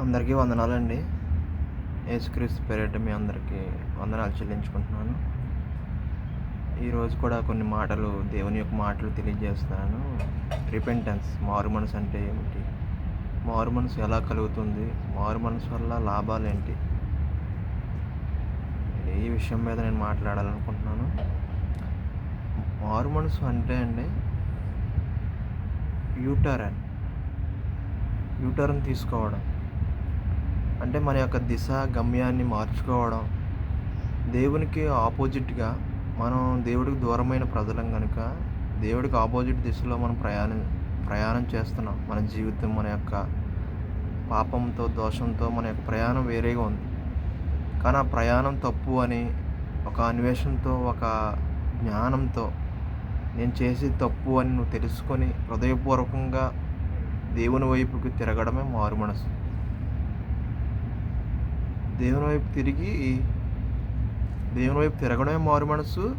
అందరికీ వందనాలండి. యేసుక్రీస్తు పేరిట మీ అందరికీ వందనాలు చెల్లించుకుంటున్నాను. ఈరోజు కూడా కొన్ని మాటలు దేవుని యొక్క మాటలు తెలియజేస్తున్నాను. రిపెంటెన్స్ మారు మనసు అంటే ఏమిటి? మారు మనసు ఎలా కలుగుతుంది? మారు మనసు వల్ల లాభాలు ఏంటి? ఈ విషయం మీద నేను మాట్లాడాలనుకుంటున్నాను. మారు మనసు అంటే అండి యూటర్న్. యూటర్న్ తీసుకోవడం. అంటే మన యొక్క దిశ గమ్యాన్ని మార్చుకోవడం దేవునికి ఆపోజిట్గా మనం దేవుడికి దూరమైన ప్రజలం కనుక దేవుడికి ఆపోజిట్ దిశలో మనం ప్రయాణం ప్రయాణం చేస్తున్నాం. మన జీవితం మన యొక్క పాపంతో దోషంతో మన యొక్క ప్రయాణం వేరేగా ఉంది. కానీ ఆ ప్రయాణం తప్పు అని ఒక అన్వేషణతో ఒక జ్ఞానంతో నేను చేసే తప్పు అని నువ్వు తెలుసుకొని హృదయపూర్వకంగా దేవుని వైపుకి తిరగడమే మారు మనసు. దేవుని వైపు తిరిగి దేవుని వైపు తిరగడమే మారు మనసు.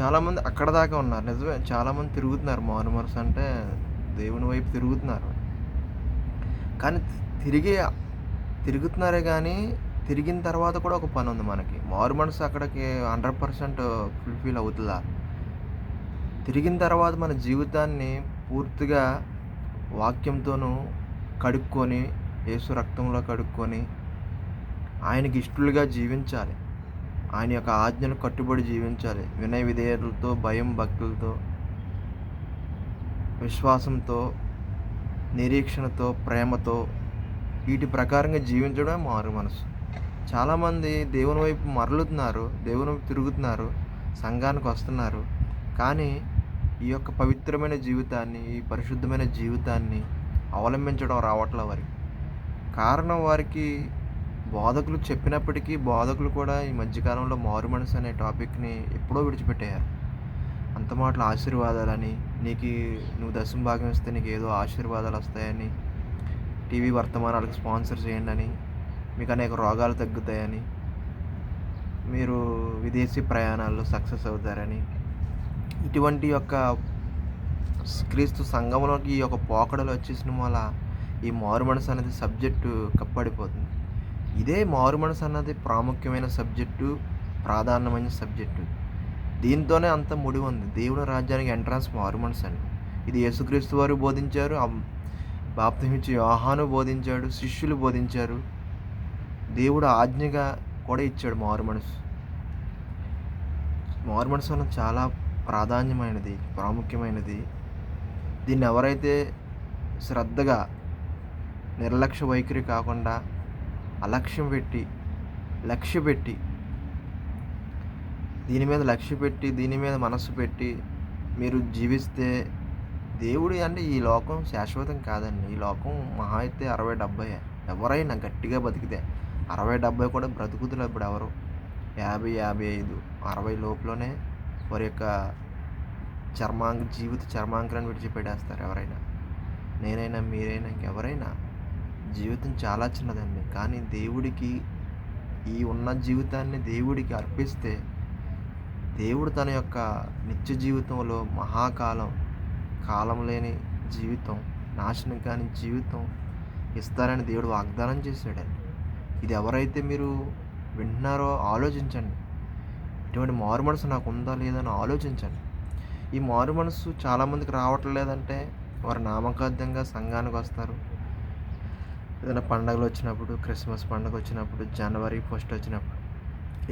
చాలామంది అక్కడ దాకా ఉన్నారు. నిజమే చాలామంది తిరుగుతున్నారు. మారు మనసు అంటే దేవుని వైపు తిరుగుతున్నారు. కానీ తిరిగి తిరుగుతున్నారే కానీ తిరిగిన తర్వాత కూడా ఒక పని ఉంది మనకి. మారు మనసు అక్కడికి హండ్రెడ్ పర్సెంట్ ఫుల్ఫిల్ అవుతుందా? తిరిగిన తర్వాత మన జీవితాన్ని పూర్తిగా వాక్యంతోనూ కడుక్కొని యేసు రక్తంలో కడుక్కొని ఆయనకి ఇష్టలుగా జీవించాలి. ఆయన యొక్క ఆజ్ఞను కట్టుబడి జీవించాలి. వినయ విధేయతలతో భయం భక్తులతో విశ్వాసంతో నిరీక్షణతో ప్రేమతో వీటి ప్రకారంగా జీవించడమే మారు మనసు. చాలామంది దేవుని వైపు మరలుతున్నారు దేవుని వైపు తిరుగుతున్నారు సంఘానికి వస్తున్నారు. కానీ ఈ యొక్క పవిత్రమైన జీవితాన్ని ఈ పరిశుద్ధమైన జీవితాన్ని అవలంబించడం రావట్లే వారికి. కారణం వారికి బోధకులు చెప్పినప్పటికీ బోధకులు కూడా ఈ మధ్యకాలంలో మారు మనసు అనే టాపిక్ని ఎప్పుడో విడిచిపెట్టారు అంత మాటలు ఆశీర్వాదాలని నీకు నువ్వు దశం భాగం ఇస్తే నీకు ఏదో ఆశీర్వాదాలు వస్తాయని టీవీ వర్తమానాలకు స్పాన్సర్ చేయండి అని మీకు అనేక రోగాలు తగ్గుతాయని మీరు విదేశీ ప్రయాణాల్లో సక్సెస్ అవుతారని ఇటువంటి యొక్క క్రీస్తు సంఘంలోకి ఈ యొక్క పోకడలు వచ్చేసిన వల్ల ఈ మారు మనసు అనేది సబ్జెక్టు కప్పడిపోతుంది. ఇదే మారు మనసు అన్నది ప్రాముఖ్యమైన సబ్జెక్టు ప్రాధాన్యమైన సబ్జెక్టు. దీంతోనే అంత ముడి ఉంది. దేవుని రాజ్యానికి ఎంట్రన్స్ మారు మనసు అండి. ఇది యేసుక్రీస్తు వారు బోధించారు బాప్తిమిచ్చి యోహాను బోధించాడు శిష్యులు బోధించారు. దేవుడు ఆజ్ఞగా కూడా ఇచ్చాడు మారు మనసు. మారు మనసు అన్నది చాలా ప్రాధాన్యమైనది ప్రాముఖ్యమైనది. దీన్ని ఎవరైతే శ్రద్ధగా నిర్లక్ష్య వైఖరి కాకుండా అలక్ష్యం పెట్టి లక్ష్య పెట్టి దీని మీద లక్ష్య పెట్టి దీని మీద మనస్సు పెట్టి మీరు జీవిస్తే దేవుడు అంటే ఈ లోకం శాశ్వతం కాదండి. ఈ లోకం మహా అయితే అరవై డెబ్బై ఎవరైనా గట్టిగా బతికితే అరవై డెబ్బై కూడా బ్రతుకుతులు ఇప్పుడు ఎవరు? యాభై యాభై ఐదు అరవై లోపులోనే వారి యొక్క చర్మాంక జీవిత చర్మాంకాన్ని విడిచిపెట్టేస్తారు ఎవరైనా. నేనైనా మీరైనా ఇంకెవరైనా జీవితం చాలా చిన్నదండి. కానీ దేవుడికి ఈ ఉన్న జీవితాన్ని దేవుడికి అర్పిస్తే దేవుడు తన యొక్క నిత్య జీవితంలో మహాకాలం కాలం లేని జీవితం నాశనం కాని జీవితం ఇస్తారని దేవుడు వాగ్దానం చేశాడండి. ఇది ఎవరైతే మీరు వింటున్నారో ఆలోచించండి. ఇటువంటి మారు మనసు నాకు ఉందా లేదని ఆలోచించండి. ఈ మారు మనసు చాలామందికి రావట్లేదంటే వారు నామకార్థంగా సంఘానికి వస్తారు. ఏదైనా పండగలు వచ్చినప్పుడు క్రిస్మస్ పండుగ వచ్చినప్పుడు జనవరి ఫస్ట్ వచ్చినప్పుడు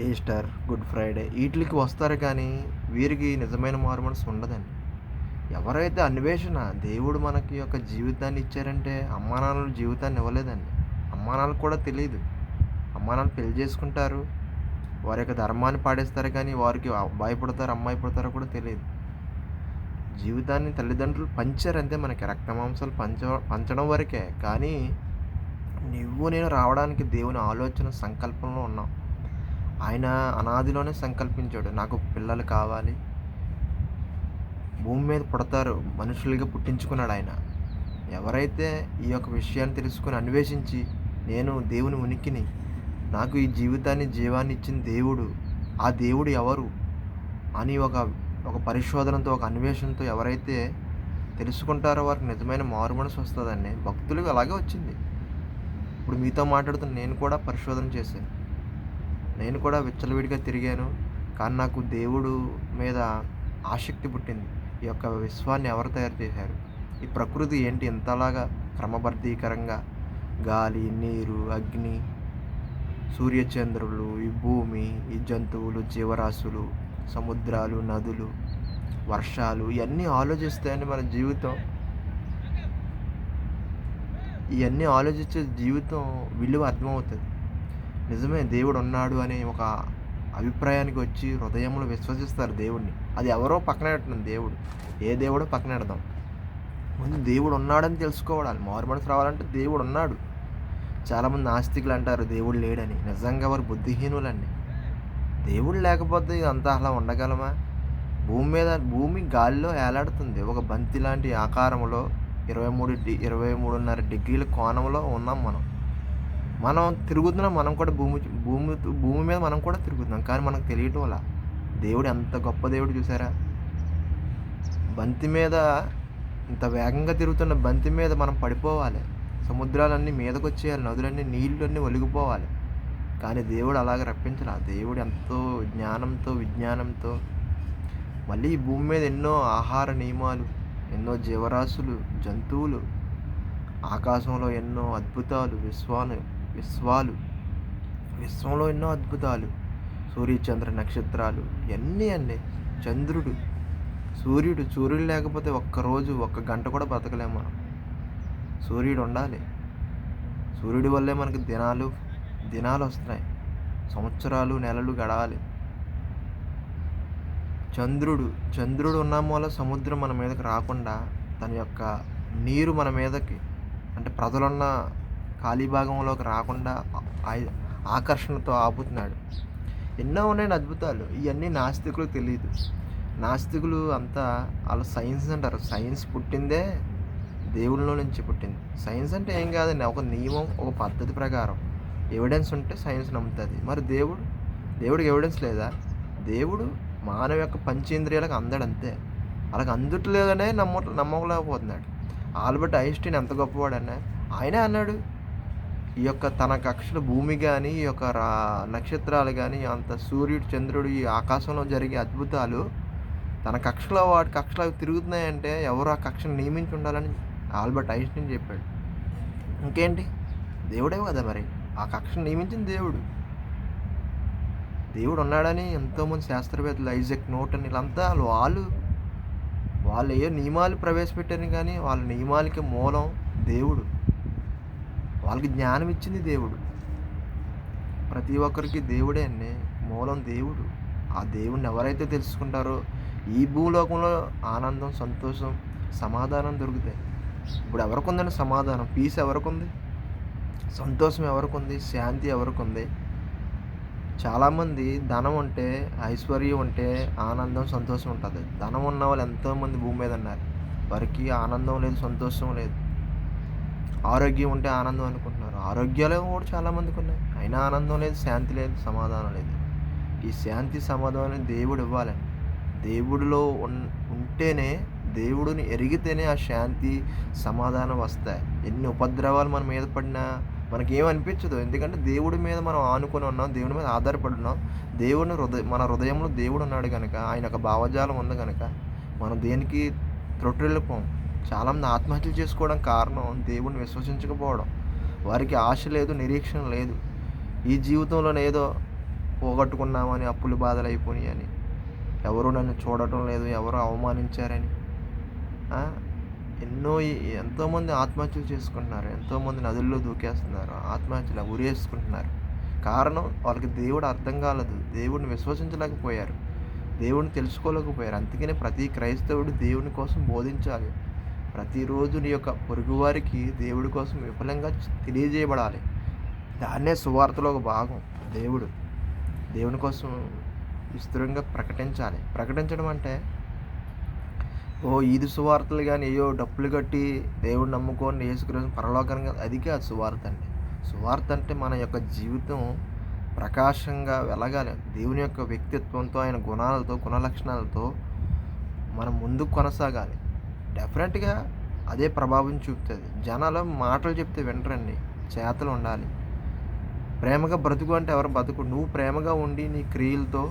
ఈస్టర్ గుడ్ ఫ్రైడే వీటికి వస్తారు కానీ వీరికి నిజమైన మారు మనసు ఉండదండి. ఎవరైతే అన్వేషణ దేవుడు మనకి యొక్క జీవితాన్ని ఇచ్చారంటే అమ్మానాన్నలు జీవితాన్ని ఇవ్వలేదండి. అమ్మానాన్నలకు కూడా తెలియదు. అమ్మానాన్నలు పెళ్ళి చేసుకుంటారు వారి యొక్క ధర్మాన్ని పాడేస్తారు కానీ వారికి భయపడతారు అమ్మాయి పడతారో కూడా తెలియదు. జీవితాన్ని తల్లిదండ్రులు పంచారు అంతే మనకి రక్తమాంసాలు పంచ పంచడం వరకే. కానీ నువ్వు నేను రావడానికి దేవుని ఆలోచన సంకల్పంలో ఉన్నాం. ఆయన అనాదిలోనే సంకల్పించాడు. నాకు పిల్లలు కావాలి. భూమి మీద పుడతారు. మనుషులుగా పుట్టించుకున్నాడు ఆయన. ఎవరైతే ఈ యొక్క విషయాన్ని తెలుసుకుని అన్వేషించి నేను దేవుని ఉనికిని నాకు ఈ జీవితాన్ని జీవాన్ని ఇచ్చిన దేవుడు ఆ దేవుడు ఎవరు అని ఒక ఒక పరిశోధనతో ఒక అన్వేషణతో ఎవరైతే తెలుసుకుంటారో వారికి నిజమైన మారు మనసు వస్తుందండి. భక్తులకు అలాగే వచ్చింది. ఇప్పుడు మీతో మాట్లాడుతున్న నేను కూడా పరిశోధన చేశాను. నేను కూడా విచ్చలవిడిగా తిరిగాను. కానీ నాకు దేవుడు మీద ఆసక్తి పుట్టింది. ఈ యొక్క విశ్వాన్ని ఎవరు తయారు చేశారు? ఈ ప్రకృతి ఏంటి? ఇంతలాగా క్రమబద్ధీకరంగా గాలి నీరు అగ్ని సూర్యచంద్రులు ఈ భూమి ఈ జంతువులు జీవరాశులు సముద్రాలు నదులు వర్షాలు ఇవన్నీ ఆలోచిస్తాయని మన జీవితం ఇవన్నీ ఆలోచించే జీవితం విలువ అర్థమవుతుంది. నిజమే దేవుడు ఉన్నాడు అనే ఒక అభిప్రాయానికి వచ్చి హృదయంలో విశ్వసిస్తారు దేవుడిని అది ఎవరో పక్కన పెట్టడం దేవుడు. ఏ దేవుడో పక్కన పెడదాం. ముందు దేవుడు ఉన్నాడని తెలుసుకోవాలి. మారు మనసు రావాలంటే దేవుడు ఉన్నాడు. చాలామంది నాస్తికులు అంటారు దేవుడు లేడని. నిజంగా వారు బుద్ధిహీనులండి దేవుడు లేకపోతే ఇదంతా అలా ఉండగలమా? భూమి మీద భూమి గాలిలో ఏలాడుతుంది. ఒక బంతి లాంటి ఆకారంలో ఇరవై మూడు ఇరవై మూడున్నర డిగ్రీల కోణంలో ఉన్నాం మనం. మనం తిరుగుతున్నాం మనం కూడా భూమి భూమి భూమి మీద మనం కూడా తిరుగుతున్నాం. కానీ మనకు తెలియటం వల్ల దేవుడు ఎంత గొప్ప దేవుడు చూసారా? బంతి మీద ఇంత వేగంగా తిరుగుతున్న బంతి మీద మనం పడిపోవాలి. సముద్రాలన్నీ మీదకు వచ్చేయాలి నదులన్నీ నీళ్ళన్నీ ఒలిగిపోవాలి. కానీ దేవుడు అలాగ రప్పించాలి. ఆ దేవుడు ఎంతో జ్ఞానంతో విజ్ఞానంతో మళ్ళీ ఈ భూమి మీద ఎన్నో ఆహార నియమాలు ఎన్నో జీవరాశులు జంతువులు ఆకాశంలో ఎన్నో అద్భుతాలు విశ్వాలు విశ్వాలు విశ్వంలో ఎన్నో అద్భుతాలు. సూర్య చంద్ర నక్షత్రాలు ఇవన్నీ అండి చంద్రుడు సూర్యుడు సూర్యుడు లేకపోతే ఒక్కరోజు ఒక్క గంట కూడా బతకలేము మనం. సూర్యుడు ఉండాలి. సూర్యుడి వల్లే మనకి దినాలు దినాలు వస్తున్నాయి. సంవత్సరాలు నెలలు గడవాలి. చంద్రుడు చంద్రుడు ఉన్న మూల సముద్రం మన మీదకి రాకుండా తన యొక్క నీరు మన మీదకి అంటే ప్రజలున్న ఖాళీ భాగంలోకి రాకుండా ఆకర్షణతో ఆపుతున్నాడు. ఎన్నో ఉన్నాయండి అద్భుతాలు. ఇవన్నీ నాస్తికులకు తెలియదు నాస్తికులు అంతా వాళ్ళ సైన్స్ అంటారు. సైన్స్ పుట్టిందే దేవుళ్ళలో నుంచి పుట్టింది. సైన్స్ అంటే ఏం కాదండి ఒక నియమం ఒక పద్ధతి ప్రకారం. ఎవిడెన్స్ ఉంటే సైన్స్ నమ్ముతుంది. మరి దేవుడు? దేవుడికి ఎవిడెన్స్ లేదా? దేవుడు మానవ యొక్క పంచేంద్రియాలకు అందడంతే. అలాగ అందుట్లేదనే నమ్మ నమ్మలేకపోతున్నాడు. ఆల్బర్ట్ ఐన్స్టీన్ ఎంత గొప్పవాడన్నా? ఆయనే అన్నాడు ఈ యొక్క తన కక్షలు భూమి కానీ ఈ యొక్క రా నక్షత్రాలు కానీ అంత సూర్యుడు చంద్రుడు ఈ ఆకాశంలో జరిగే అద్భుతాలు తన కక్షలో వాటి కక్షలు తిరుగుతున్నాయంటే ఎవరు ఆ కక్షను నియమించి ఉండాలని ఆల్బర్ట్ ఐన్స్టీన్ చెప్పాడు. ఇంకేంటి? దేవుడే కదా మరి. ఆ కక్షను నియమించిన దేవుడు. దేవుడు ఉన్నాడని ఎంతోమంది శాస్త్రవేత్తలు ఐజక్ నోటన్ వీళ్ళంతా వాళ్ళు వాళ్ళు ఏ నియమాలు ప్రవేశపెట్టారు కానీ వాళ్ళ నియమాలకి మూలం దేవుడు. వాళ్ళకి జ్ఞానం ఇచ్చింది దేవుడు. ప్రతి ఒక్కరికి దేవుడే అండి. మూలం దేవుడు. ఆ దేవుడిని ఎవరైతే తెలుసుకుంటారో ఈ భూలోకంలో ఆనందం సంతోషం సమాధానం దొరుకుతాయి. ఇప్పుడు ఎవరికి ఉందండి సమాధానం? పీస్ ఎవరికి ఉంది? సంతోషం ఎవరికి ఉంది? శాంతి ఎవరికి ఉంది? చాలామంది ధనం ఉంటే ఐశ్వర్యం ఉంటే ఆనందం సంతోషం ఉంటుంది. ధనం ఉన్న వాళ్ళు ఎంతోమంది భూమి మీద ఉన్నారు. వారికి ఆనందం లేదు సంతోషం లేదు. ఆరోగ్యం ఉంటే ఆనందం అనుకుంటున్నారు. ఆరోగ్యాలు కూడా చాలామందికి ఉన్నాయి. అయినా ఆనందం లేదు శాంతి లేదు సమాధానం లేదు. ఈ శాంతి సమాధానం దేవుడు ఇవ్వాలండి. దేవుడిలో ఉన్ ఉంటేనే దేవుడిని ఎరిగితేనే ఆ శాంతి సమాధానం వస్తాయి. ఎన్ని ఉపద్రవాలు మన మీద పడినా మనకేమనిపించదు. ఎందుకంటే దేవుడి మీద మనం ఆనుకొని ఉన్నాం దేవుడి మీద ఆధారపడి ఉన్నాం. దేవుడిని హృదయ మన హృదయంలో దేవుడు ఉన్నాడు కనుక ఆయన ఒక భావజాలం ఉంది కనుక మనం దేనికి త్రొట్టెళ్ళిపోం. చాలామంది ఆత్మహత్యలు చేసుకోవడం కారణం దేవుడిని విశ్వసించకపోవడం. వారికి ఆశ లేదు నిరీక్షణ లేదు. ఈ జీవితంలోనే ఏదో పోగొట్టుకున్నామని అప్పులు బాధలు అయిపోయినాయి అని ఎవరు నన్ను చూడటం లేదు ఎవరు అవమానించారని. ఎన్నో ఎంతోమంది ఆత్మహత్యలు చేసుకుంటున్నారు ఎంతోమంది నదుల్లో దూకేస్తున్నారు ఆత్మహత్యలు ఉరేసుకుంటున్నారు. కారణం వాళ్ళకి దేవుడు అర్థం కాలేదు. దేవుడిని విశ్వసించలేకపోయారు. దేవుడిని తెలుసుకోలేకపోయారు. అందుకనే ప్రతి క్రైస్తవుడు దేవుని కోసం బోధించాలి. ప్రతిరోజు నీ యొక్క పొరుగువారికి దేవుడి కోసం విఫలంగా తెలియజేయబడాలి. దాన్నే సువార్తలో ఒక భాగం. దేవుడు దేవుని కోసం విస్తృతంగా ప్రకటించాలి. ప్రకటించడం అంటే ఓ ఈదు సువార్తలు కానీ అయ్యో డప్పులు కట్టి దేవుడు నమ్ముకొని వేసుకుని పరలోకంగా అది కాదు సువార్త అండి. సువార్త అంటే మన యొక్క జీవితం ప్రకాశంగా వెలగాలి. దేవుని యొక్క వ్యక్తిత్వంతో ఆయన గుణాలతో గుణలక్షణాలతో మనం ముందుకు కొనసాగాలి. డెఫినెట్గా అదే ప్రభావం చూపుతుంది. జనాలు మాటలు చెప్తే వినరండి. చేతలు ఉండాలి. ప్రేమగా బ్రతుకు అంటే ఎవరు బ్రతుకు నువ్వు ప్రేమగా ఉండి నీ క్రియలతో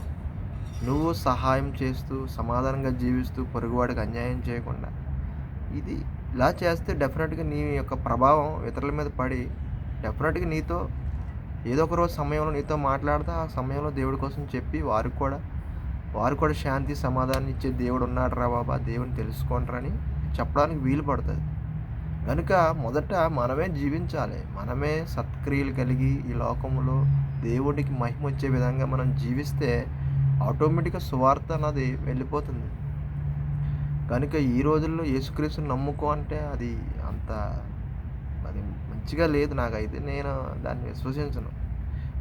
నువ్వు సహాయం చేస్తూ సమాధానంగా జీవిస్తూ పొరుగువాడికి అన్యాయం చేయకుండా ఇది ఇలా చేస్తే డెఫినెట్గా నీ యొక్క ప్రభావం ఇతరుల మీద పడి డెఫినెట్గా నీతో ఏదో ఒక రోజు సమయంలో నీతో మాట్లాడితే ఆ సమయంలో దేవుడి కోసం చెప్పి వారికి కూడా వారు కూడా శాంతి సమాధానం ఇచ్చే దేవుడు ఉన్నాడు రా బాబా దేవుని తెలుసుకుంటారని చెప్పడానికి వీలు పడుతుంది. కనుక మొదట మనమే జీవించాలి. మనమే సత్క్రియలు కలిగి ఈ లోకంలో దేవుడికి మహిమ వచ్చే విధంగా మనం జీవిస్తే ఆటోమేటిక్గా సువార్త అన్నది వెళ్ళిపోతుంది. కనుక ఈ రోజుల్లో యేసుక్రీస్తుని నమ్ముకో అంటే అది అంత అది మంచిగా లేదు నాకైతే. నేను దాన్ని విశ్వసించను.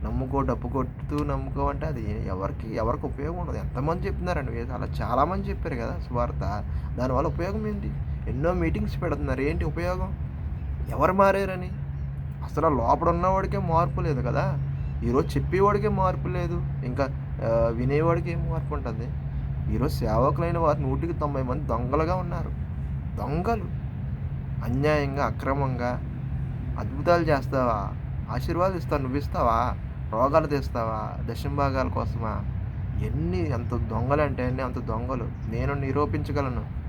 నమ్ముకో డబ్బు కొట్టుతూ నమ్ముకో అంటే అది ఎవరికి ఎవరికి ఉపయోగం ఉండదు. ఎంతమంది చెప్తున్నారండి? అలా చాలామంది చెప్పారు కదా సువార్త. దానివల్ల ఉపయోగం ఏంటి? ఎన్నో మీటింగ్స్ పెడుతున్నారు. ఏంటి ఉపయోగం? ఎవరు మారారని? అసలు లోపల ఉన్నవాడికే మార్పు లేదు కదా. ఈరోజు చెప్పేవాడికే మార్పు లేదు. ఇంకా వినేవాడికి ఏం మార్పు ఉంటుంది ఈరోజు సేవకులైన వారు నూటికి తొంభై మంది దొంగలుగా ఉన్నారు. దొంగలు. అన్యాయంగా అక్రమంగా అద్భుతాలు చేస్తావా? ఆశీర్వాదాలు ఇస్తావు? నువ్వు ఇస్తావా రోగాలు తెస్తావా? దశంభాగాల కోసమా? ఎన్ని ఎంత దొంగలు అంటే అన్ని అంత దొంగలు. నేను నిరూపించగలను.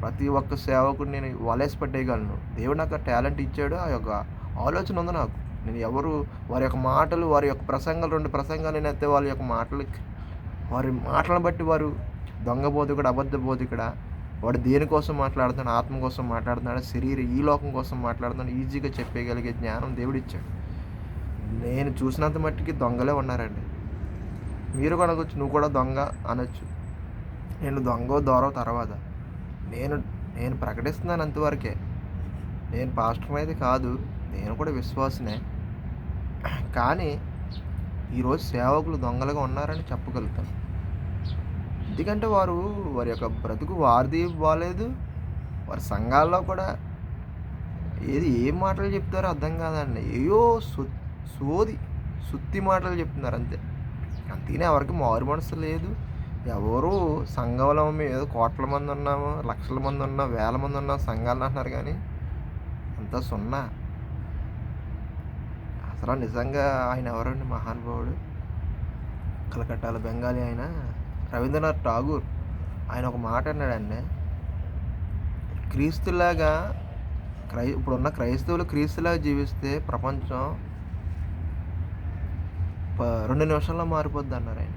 ప్రతి ఒక్క సేవకుడు నేను వలేసి పట్టేయగలను. దేవుడు నాకు టాలెంట్ ఇచ్చాడు. ఆ యొక్క ఆలోచన ఉంది నాకు. నేను ఎవరు వారి యొక్క మాటలు వారి యొక్క ప్రసంగాలు రెండు ప్రసంగాలు నేను అయితే వాళ్ళ యొక్క మాటలు వారి మాటలను బట్టి వారు దొంగ బోధకుడు అబద్ధ బోధకుడా? వాడు దేనికోసం మాట్లాడుతున్నాడు? ఆత్మ కోసం మాట్లాడుతున్నాడు? శరీర ఈ లోకం కోసం మాట్లాడుతున్నాడు? ఈజీగా చెప్పేయగలిగే జ్ఞానం దేవుడు ఇచ్చాడు నేను చూసినంత మట్టికి దొంగలే ఉన్నారండి. మీరు కొనకొచ్చు నువ్వు కూడా దొంగ అనొచ్చు. నేను దొంగ దూరం తర్వాత. నేను నేను ప్రకటిస్తున్నాను అంతవరకే. నేను పాస్టర్ అయితే కాదు. నేను కూడా విశ్వాసనే. కానీ ఈరోజు సేవకులు దొంగలుగా ఉన్నారని చెప్పగలుగుతాను. ఎందుకంటే వారు వారి యొక్క బ్రతుకు వారిది బాగాలేదు వారి సంఘాల్లో కూడా ఏది ఏ మాటలు చెప్తారో అర్థం కాదండి. ఏయో సు సోది సుత్తి మాటలు చెప్తున్నారు అంతే. అంతేనే ఎవరికి మారు మనసు లేదు. ఎవరు సంఘంలో మేము ఏదో కోట్ల మంది ఉన్నాము లక్షల మంది ఉన్నాం వేల మంది ఉన్నాం సంఘాలు అంటున్నారు కానీ అంతా సున్నా. అసలు నిజంగా ఆయన ఎవరండి? మహానుభావుడు కలకట్టాల బెంగాలీ ఆయన. రవీంద్రనాథ్ ఠాగూర్. ఆయన ఒక మాట అన్నాడండి. క్రీస్తులాగా క్రై ఇప్పుడున్న క్రైస్తవులు క్రీస్తులాగా జీవిస్తే ప్రపంచం ప- రెండు నిమిషాల్లో మారిపోద్ది అన్నారు ఆయన.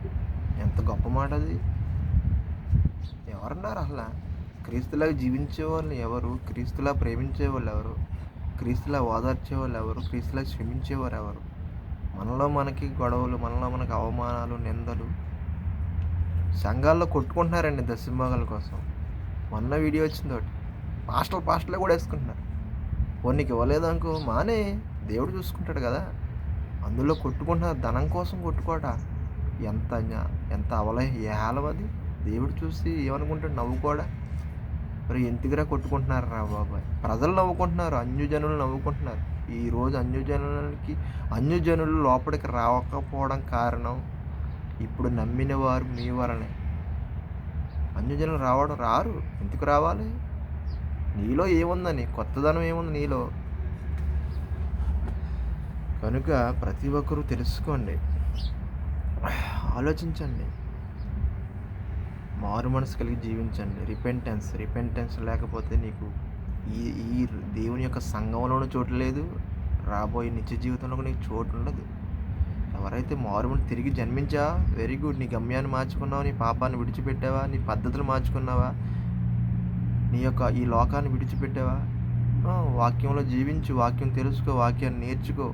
ఎంత గొప్ప మాట అది. ఎవరన్నారు అసలు? క్రీస్తులాగా జీవించే వాళ్ళు ఎవరు? క్రీస్తులా ప్రేమించే వాళ్ళు ఎవరు? క్రీస్తులా ఓదార్చే వాళ్ళు ఎవరు? క్రీస్తులా క్షమించేవారు ఎవరు? మనలో మనకి గొడవలు మనలో మనకి అవమానాలు నిందలు సంఘాల్లో కొట్టుకుంటున్నారండి దశంభాగాల కోసం. మొన్న వీడియో వచ్చింది ఒకటి. పాస్టల్ పాస్టలే కూడా వేసుకుంటున్నారు. నీకు ఇవ్వలేదు అనుకో మానే. దేవుడు చూసుకుంటాడు కదా. అందులో కొట్టుకుంటున్నారు ధనం కోసం కొట్టుకోట. ఎంత ఎంత అవలే ఏలం అది? దేవుడు చూసి ఏమనుకుంటాడు? నవ్వుకోడా? మరి ఎందుకురా కొట్టుకుంటున్నారు రా బాబాయ్? ప్రజలు నవ్వుకుంటున్నారు అన్యజనులు నవ్వుకుంటున్నారు. ఈరోజు అన్యజనులకి అన్యజనులు లోపలికి రావకపోవడం కారణం ఇప్పుడు నమ్మిన వారు మీ వలనే. అన్యజనులు రావడం రారు. ఎందుకు రావాలి? నీలో ఏముందని కొత్తదనం ఏముంది నీలో? కనుక ప్రతి ఒక్కరూ తెలుసుకోండి. ఆలోచించండి. మారు మనసు కలిగి జీవించండి. రిపెంటెన్స్ రిపెంటెన్స్ లేకపోతే నీకు ఈ ఈ దేవుని యొక్క సంఘంలోనూ చోటు లేదు. రాబోయే నిత్య జీవితంలో కూడా నీకు చోటు ఉండదు. ఎవరైతే మారుమని తిరిగి జన్మించా వెరీ గుడ్ నీ గమ్యాన్ని మార్చుకున్నావా? నీ పాపాన్ని విడిచిపెట్టావా? నీ పద్ధతులు మార్చుకున్నావా? నీ యొక్క ఈ లోకాన్ని విడిచిపెట్టావా? వాక్యంలో జీవించు. వాక్యం తెలుసుకో. వాక్యాన్ని నేర్చుకో.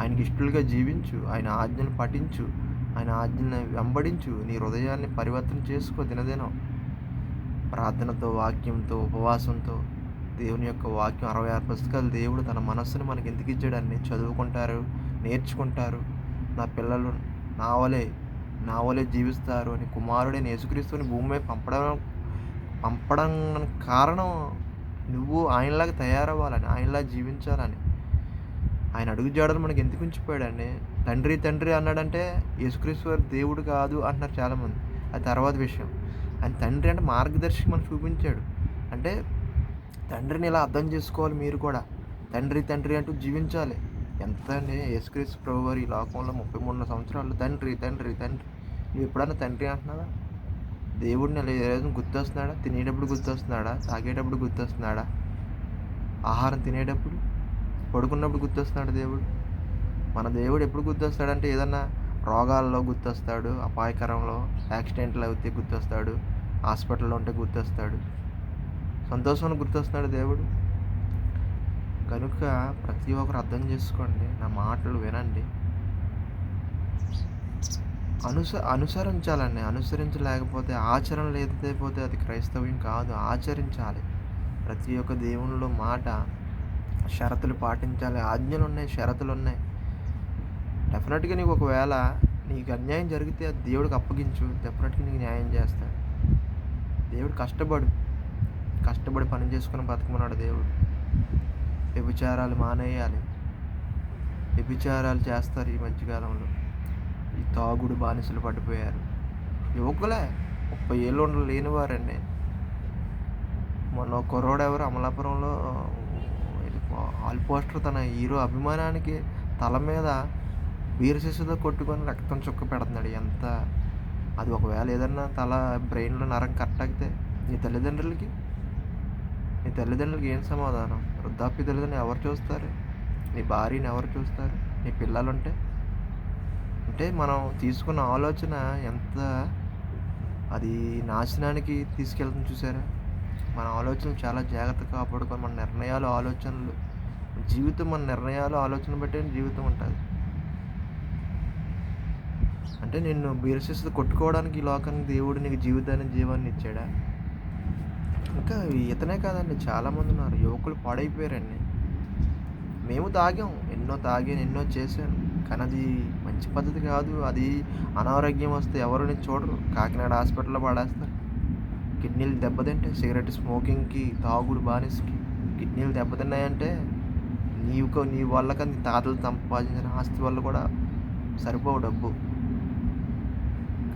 ఆయనకి ఇష్టలుగా జీవించు. ఆయన ఆజ్ఞలు పఠించు. ఆయన ఆజ్ఞలను వెంబడించు. నీ హృదయాన్ని పరివర్తన చేసుకో దినదినం. ప్రార్థనతో వాక్యంతో ఉపవాసంతో దేవుని యొక్క వాక్యం అరవై ఆరు పుస్తకాలు దేవుడు తన మనస్సును మనకి ఎందుకు ఇచ్చాడని చదువుకుంటారు నేర్చుకుంటారు. నా పిల్లలు నా వలే నా వలే జీవిస్తారు అని కుమారుడే యేసుక్రీస్తుని భూమి మీద పంపడం పంపడం కారణం నువ్వు ఆయనలాగా తయారవ్వాలని ఆయనలా జీవించాలని. ఆయన అడుగు జాడలు మనకి ఎందుకు ఉంచిపోయాడండి? తండ్రి తండ్రి అన్నాడంటే యేసుక్రీశ్వర్ దేవుడు కాదు అంటున్నారు చాలామంది. అది తర్వాత విషయం. ఆయన తండ్రి అంటే మార్గదర్శి మనకు చూపించాడు. అంటే తండ్రిని ఇలా అర్థం చేసుకోవాలి మీరు కూడా? తండ్రి తండ్రి అంటూ జీవించాలి. ఎంత అండి యేసుక్రీస్తు ప్రభు వారు ఈ లోకంలో ముప్పై మూడు సంవత్సరాలు తండ్రి తండ్రి తండ్రి. నువ్వు ఎప్పుడన్నా తండ్రి అంటున్నావా? దేవుడిని అలా ఏ రోజు గుర్తొస్తున్నాడా? తినేటప్పుడు గుర్తొస్తున్నాడా? తాగేటప్పుడు గుర్తొస్తున్నాడా? ఆహారం తినేటప్పుడు? పడుకున్నప్పుడు గుర్తొస్తున్నాడు దేవుడు? మన దేవుడు ఎప్పుడు గుర్తొస్తాడంటే ఏదన్నా రోగాల్లో గుర్తొస్తాడు అపాయకరంలో యాక్సిడెంట్లు అయితే గుర్తొస్తాడు హాస్పిటల్లో ఉంటే గుర్తొస్తాడు. సంతోషంలో గుర్తొస్తున్నాడు దేవుడు. కనుక ప్రతి ఒక్కరు అర్థం చేసుకోండి నా మాటలు వినండి. అనుస అనుసరించాలండి. అనుసరించలేకపోతే ఆచరణ లేకపోతే అది క్రైస్తవ్యం కాదు. ఆచరించాలి. ప్రతి ఒక్క దేవునిలో మాట షరతులు పాటించాలి. ఆజ్ఞలు ఉన్నాయి షరతులు ఉన్నాయి డెఫినెట్గా నీకు ఒకవేళ నీకు అన్యాయం జరిగితే అది దేవుడికి అప్పగించు. డెఫినెట్గా నీకు న్యాయం చేస్తాడు దేవుడు కష్టపడు. కష్టపడి పని చేసుకుని బతకమన్నాడు దేవుడు. వ్యభిచారాలు మానేయాలి. వ్యభిచారాలు చేస్తారు ఈ మధ్యకాలంలో. ఈ తాగుడు బానిసలు పడిపోయారు. యువకులే ముప్పై ఏళ్ళు ఉండలు లేనివారండి మొన్న కుర్రోడు ఎవరు అమలాపురంలో ఆల్ పోస్టర్ తన హీరో అభిమానానికి తల మీద వీరశిశులో కొట్టుకొని రక్తం చుక్క పెడుతున్నాడు. ఎంత? అది ఒకవేళ ఏదన్నా తల బ్రెయిన్లో నరం కట్టగితే నీ తల్లిదండ్రులకి? నీ తల్లిదండ్రులకి ఏం సమాధానం? వృద్ధాప్య తల్లిదండ్రులు ఎవరు చూస్తారు? నీ భార్యని ఎవరు చూస్తారు? నీ పిల్లలు ఉంటే అంటే మనం తీసుకున్న ఆలోచన ఎంత? అది నాశనానికి తీసుకెళ్తుంది చూసారా? మన ఆలోచనలు చాలా జాగ్రత్తగా కాపాడుకొని మన నిర్ణయాలు ఆలోచనలు జీవితం మన నిర్ణయాలు ఆలోచన బట్టే జీవితం ఉంటుంది. అంటే నిన్ను బీరసిస్ కొట్టుకోవడానికి ఈ లోకానికి దేవుడు నీకు జీవితాన్ని జీవాన్ని ఇచ్చాడా? ఇంకా ఇతనే కాదండి చాలామంది ఉన్నారు. యువకులు పాడైపోయారండి. మేము తాగాం. ఎన్నో తాగాను ఎన్నో చేశాను. కానీ అది మంచి పద్ధతి కాదు. అది అనారోగ్యం వస్తే ఎవరిని చూడరు. కాకినాడ హాస్పిటల్లో పడేస్తారు. కిడ్నీలు దెబ్బతింటే సిగరెట్ స్మోకింగ్కి తాగుడు బానిస్కి కిడ్నీలు దెబ్బతిన్నాయంటే నీవు నీ వల్ల కానీ తాతలు సంపాదించిన ఆస్తి వల్ల కూడా సరిపోవు డబ్బు.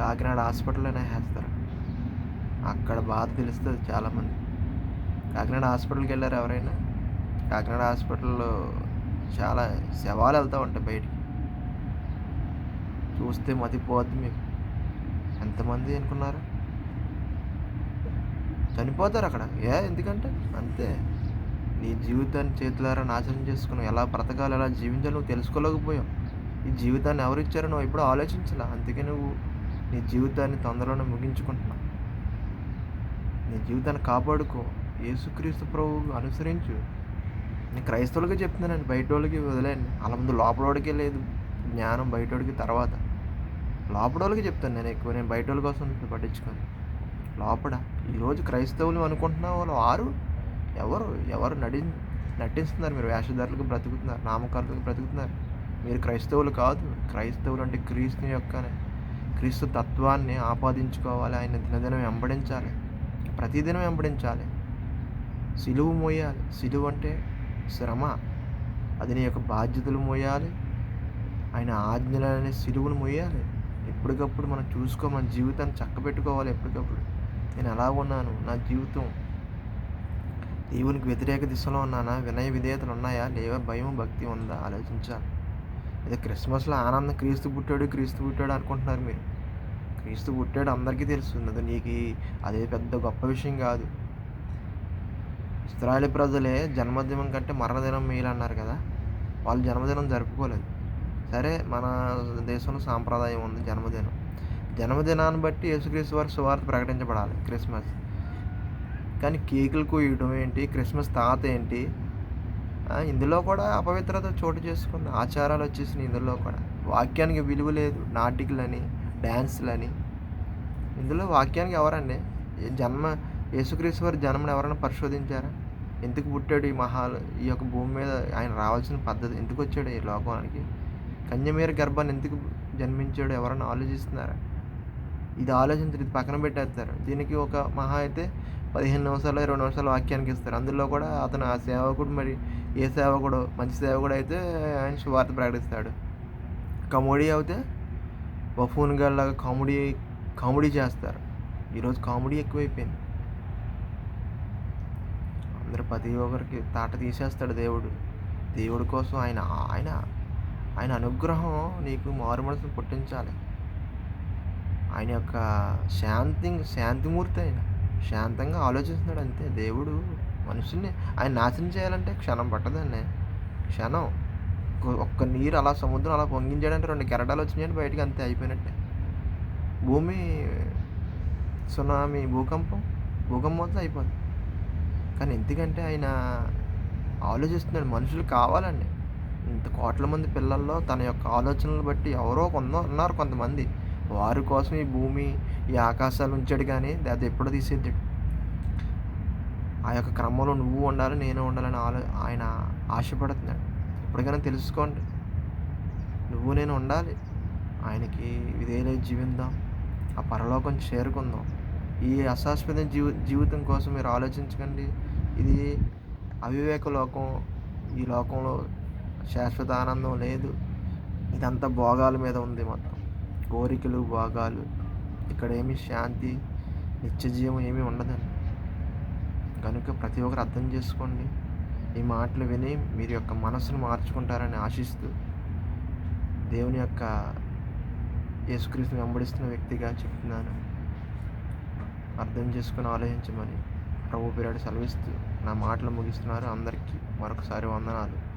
కాకినాడ హాస్పిటల్లోనే వేస్తారు. అక్కడ బాధ తెలుస్తుంది చాలామంది. కాకినాడ హాస్పిటల్కి వెళ్ళారు ఎవరైనా? కాకినాడ హాస్పిటల్లో చాలా శవాలు వెళ్తూ ఉంటాయి బయటికి. చూస్తే మతిపోద్ది మీకు. ఎంతమంది అనుకున్నారు? చనిపోతారు అక్కడ. ఏ ఎందుకంటే? అంతే. నీ జీవితాన్ని చేతులారా నాశనం చేసుకున్నావు. ఎలా బ్రతకాలి ఎలా జీవించాలి నువ్వు తెలుసుకోలేకపోయావు. ఈ జీవితాన్ని ఎవరు ఇచ్చారో నువ్వు ఎప్పుడు ఆలోచించాల. అందుకే నువ్వు నీ జీవితాన్ని తొందరలోనే ముగించుకుంటున్నావు నీ జీవితాన్ని కాపాడుకో. యేసుక్రీస్తు ప్రభు అనుసరించు. నేను క్రైస్తవులకి చెప్తున్నానండి బయట వాళ్ళకి వదిలేను అలా ముందు లోపలవాడికే లేదు. జ్ఞానం బయటోడికి తర్వాత. లోపడోళ్ళకి చెప్తాను నేను ఎక్కువ. నేను బయట వాళ్ళ కోసం పట్టించుకోను. లోపల. ఈరోజు క్రైస్తవులు అనుకుంటున్న వాళ్ళు వారు ఎవరు? ఎవరు నడి నటిస్తున్నారు? మీరు వేషధారులకు బ్రతుకుతున్నారు నామకారులకు బ్రతుకుతున్నారు. మీరు క్రైస్తవులు కాదు. క్రైస్తవులు అంటే క్రీస్తు యొక్క క్రీస్తు తత్వాన్ని ఆపాదించుకోవాలి. ఆయన దినదినం వెంబడించాలి. ప్రతిదినం వెంబడించాలి. సిలువు మోయాలి. సిలువు అంటే శ్రమ. అది నీ యొక్క బాధ్యతలు మోయాలి. ఆయన ఆజ్ఞలనే సిలువును మోయాలి. ఎప్పటికప్పుడు మనం చూసుకో మన జీవితాన్ని చక్కబెట్టుకోవాలి ఎప్పటికప్పుడు. నేను ఎలా ఉన్నాను. నా జీవితం దేవునికి వ్యతిరేక దిశలో ఉన్నానా? వినయ విధేయతలు ఉన్నాయా? లేవా? భయం భక్తి ఉందా? ఆలోచించాలి. ఇది క్రిస్మస్లో ఆనందం క్రీస్తు పుట్టాడు క్రీస్తు పుట్టాడు అనుకుంటున్నారు మీరు. క్రీస్తు పుట్టాడు అందరికీ తెలుస్తుంది అది నీకు అదే పెద్ద గొప్ప విషయం కాదు. ఇస్రాయల్ ప్రజలే జన్మదినం కంటే మరణదినం మేలు అన్నారు కదా. వాళ్ళు జన్మదినం జరుపుకోలేదు. సరే మన దేశంలో సాంప్రదాయం ఉంది జన్మదినం. జన్మదినాన్ని బట్టి యేసుక్రీస్తు వారి సువార్త ప్రకటించబడాలి క్రిస్మస్. కానీ కేకులు కోయడం ఏంటి? క్రిస్మస్ తాత ఏంటి? ఇందులో కూడా అపవిత్రత చోటు చేసుకుంది. ఆచారాలు వచ్చేసినాయి ఇందులో కూడా. వాక్యానికి విలువ లేదు నాటికలని. డ్యాన్స్లని ఇందులో వాక్యానికి ఎవరండి? జన్మ యేసుక్రీస్తు వారి జన్మను ఎవరైనా పరిశోధించారా? ఎందుకు పుట్టాడు ఈ మహాలు ఈ యొక్క భూమి మీద ఆయన రావాల్సిన పద్ధతి ఎందుకు వచ్చాడు ఈ లోకానికి? కన్యమీర గర్భాన్ని ఎందుకు జన్మించాడు? ఎవరైనా ఆలోచిస్తున్నారా? ఇది ఆలోచించారు ఇది పక్కన పెట్టేస్తారు. దీనికి ఒక మహా అయితే పదిహేను నిమిషాలు ఇరవై నిమిషాలు వాక్యానికి ఇస్తారు. అందులో కూడా అతను ఆ సేవకుడు మరి ఏ సేవకుడు మంచి సేవకుడు అయితే ఆయన శువార్త ప్రకటిస్తాడు. కమోడీ అయితే బఫూన్ గల్లాగా కామెడీ కామెడీ చేస్తారు. ఈరోజు కామెడీ ఎక్కువైపోయింది. అందరు ప్రతి ఒక్కరికి తాట తీసేస్తాడు దేవుడు. దేవుడి కోసం ఆయన ఆయన ఆయన అనుగ్రహం నీకు మారు మనసును పుట్టించాలి. ఆయన యొక్క శాంతి శాంతిమూర్తి ఆయన. శాంతంగా ఆలోచిస్తున్నాడు అంతే. దేవుడు మనుషుల్ని ఆయన నాశనం చేయాలంటే క్షణం పట్టదండి. క్షణం. ఒక్క- ఒక్క నీరు అలా సముద్రం అలా పొంగించాడంటే రెండు కెరటాలు వచ్చినాయని బయటికి అంతే అయిపోయినట్టే. భూమి సునామీ భూకంపం భూకంపం అంతా అయిపోతుంది కానీ ఎందుకంటే ఆయన ఆలోచిస్తున్నాడు మనుషులు కావాలండి. ఇంత కోట్ల మంది పిల్లల్లో తన యొక్క ఆలోచనలు బట్టి ఎవరో కొందో ఉన్నారు కొంతమంది. వారి కోసం ఈ భూమి ఈ ఆకాశాలు ఉంచాడు కానీ అది ఎప్పుడో తీసేద్దాడు ఆ యొక్క క్రమంలో నువ్వు ఉండాలి నేను ఉండాలని ఆలో ఆయన ఆశపడుతున్నాడు. ఎప్పటికైనా తెలుసుకోండి. నువ్వు నేను ఉండాలి. ఆయనకి విధేయులై జీవిద్దాం ఆ పరలోకం చేరుకుందాం. ఈ అశాశ్వత జీవి జీవితం కోసం మీరు ఆలోచించకండి. ఇది అవివేక లోకం. ఈ లోకంలో శాశ్వత ఆనందం లేదు. ఇదంతా భోగాల మీద ఉంది మొత్తం. కోరికలు భోగాలు. ఇక్కడ ఏమి శాంతి నిత్య జీవం ఏమీ ఉండదండి. కనుక ప్రతి ఒక్కరు అర్థం చేసుకోండి. ఈ మాటలు విని మీరు యొక్క మనసును మార్చుకుంటారని ఆశిస్తూ దేవుని యొక్క యేసుక్రీస్తుని వెంబడిస్తున్న వ్యక్తిగా చెప్తున్నాను. అర్థం చేసుకుని ఆలోచించమని ప్రభు పేరాడు సెలవిస్తూ నా మాటలు ముగిస్తున్నారు. అందరికీ మరొకసారి వందనాలు.